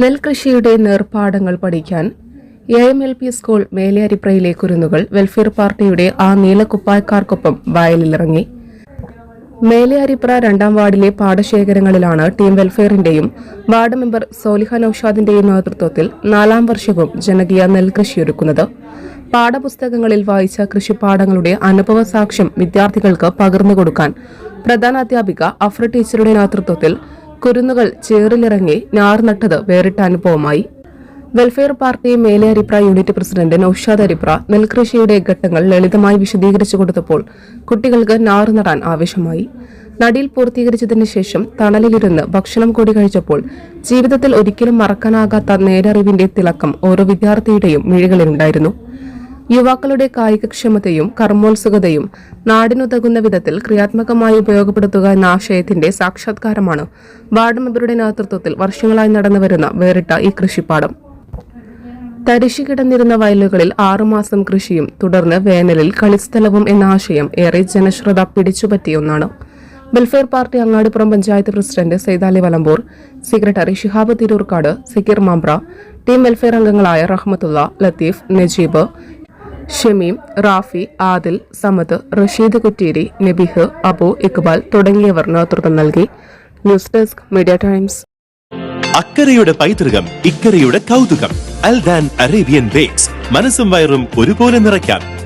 നെൽകൃഷിയുടെ നേർപ്പാടങ്ങൾ പഠിക്കാൻ A M L P school മേലേരിപ്രയിലെ കുരുന്നുകൾ വെൽഫെയർ പാർട്ടിയുടെ ആ നീലക്കുപ്പായക്കാർക്കൊപ്പം വയലിലിറങ്ങി. മേലേരിപ്ര രണ്ടാം വാർഡിലെ പാടശേഖരങ്ങളിലാണ് ടീം വെൽഫെയറിന്റെയും വാർഡ് മെമ്പർ സോലിഹ നൌഷാദിന്റെയും നേതൃത്വത്തിൽ നാലാം വർഷവും ജനകീയ നെൽകൃഷിയൊരുക്കുന്നത് പാഠപുസ്തകങ്ങളിൽ വായിച്ച കൃഷിപ്പാടങ്ങളുടെ അനുഭവ സാക്ഷ്യം വിദ്യാർത്ഥികൾക്ക് പകർന്നു കൊടുക്കാൻ പ്രധാന അധ്യാപിക അഫ്ര ടീച്ചറുടെ നേതൃത്വത്തിൽ കുരുന്നുകൾ ചേറിലിറങ്ങി ഞാർനട്ടത് വേറിട്ട അനുഭവമായി. Welfare party Mele Aripra unit president Naushad Aripra നെൽകൃഷിയുടെ ഘട്ടങ്ങൾ ലളിതമായി വിശദീകരിച്ചു കൊടുത്തപ്പോൾ കുട്ടികൾക്ക് നാറുനടാൻ ആവശ്യമായി നടിയിൽ പൂർത്തീകരിച്ചതിന് ശേഷം തണലിലിരുന്ന് ഭക്ഷണം കൂടി കഴിച്ചപ്പോൾ ജീവിതത്തിൽ ഒരിക്കലും മറക്കാനാകാത്ത നേരറിവിന്റെ തിളക്കം ഓരോ വിദ്യാർത്ഥിയുടെയും മിഴികളിലുണ്ടായിരുന്നു. യുവാക്കളുടെ കായികക്ഷമതയും കർമ്മോത്സുകതയും നാടിനുതകുന്ന വിധത്തിൽ ക്രിയാത്മകമായി ഉപയോഗപ്പെടുത്തുക എന്ന ആശയത്തിന്റെ സാക്ഷാത്കാരമാണ് വാർഡ് മെമ്പറുടെ നേതൃത്വത്തിൽ വർഷങ്ങളായി നടന്നുവരുന്ന വേറിട്ട ഈ കൃഷിപ്പാടം. തരിശു കിടന്നിരുന്ന വയലുകളിൽ ആറുമാസം കൃഷിയും തുടർന്ന് വേനലിൽ കളിസ്ഥലവും എന്ന ആശയം ഏറെ ജനശ്രദ്ധ പിടിച്ചുപറ്റിയ ഒന്നാണ്. Welfare Party Angadipuram panchayat president Saithali Valambur secretary Shihab Thirurkad Sakkeer Mambra team welfare അംഗങ്ങളായ റഹ്മത്തുള്ള ലത്തീഫ് നജീബ് ഷമീം റാഫി ആദിൽ സമദ് റഷീദ് കുറ്റീരി നബിഹ് അബു ഇക്ബാൽ തുടങ്ങിയവർ നേതൃത്വം നൽകി. News desk Media Times. അക്കരയുടെ പൈതൃകം ഇക്കരയുടെ കൗതുകം അൽദാൻ അറേബ്യൻ ബേക്സ്. മനസ്സും വയറും ഒരുപോലെ നിറയ്ക്കാം.